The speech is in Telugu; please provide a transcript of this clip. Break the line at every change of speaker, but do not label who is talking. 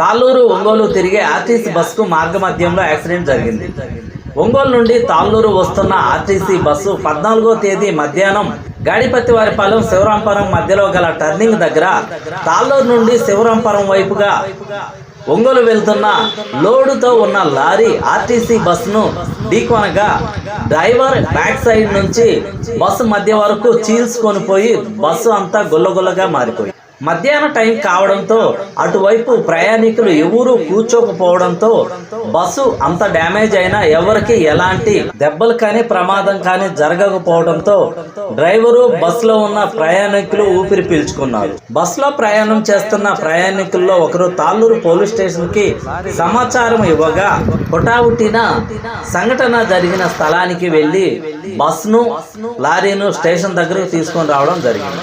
తాళ్ళూరు ఒంగోలు తిరిగే ఆర్టీసీ బస్సుకు మార్గ మధ్యంలో యాక్సిడెంట్ జరిగింది. ఒంగోలు నుండి తాళ్ళూరు వస్తున్న ఆర్టీసీ బస్సు పద్నాలుగో తేదీ మధ్యాహ్నం గాడిపత్తివారిపాలెం శివరాంపురం మధ్యలో గల టర్నింగ్ దగ్గర తాళ్ళూరు నుండి శివరాంపురం వైపుగా ఒంగోలు వెళ్తున్న లోడుతో ఉన్న లారీ ఆర్టీసీ బస్సును ఢీకొనగా డ్రైవర్ బ్యాక్ సైడ్ నుంచి బస్సు మధ్య వరకు చీల్చుకొని పోయి బస్సు అంతా గుల్లగుల్లగా మారిపోయింది. మధ్యాహ్న టైం కావడంతో అటువైపు ప్రయాణికులు ఎవరూ కూర్చోకపోవడంతో బస్సు అంత డ్యామేజ్ అయినా ఎవరికి ఎలాంటి దెబ్బలు కానీ ప్రమాదం కానీ జరగకపోవడంతో డ్రైవరు బస్సులో ఉన్న ప్రయాణికులు ఊపిరి పీల్చుకున్నారు. బస్సులో ప్రయాణం చేస్తున్న ప్రయాణికుల్లో ఒకరు తాళ్ళూరు పోలీస్ స్టేషన్కి సమాచారం ఇవ్వగా హుటాహుటిన సంఘటన జరిగిన స్థలానికి వెళ్ళి బస్సును లారీను స్టేషన్ దగ్గరకు తీసుకొని రావడం జరిగింది.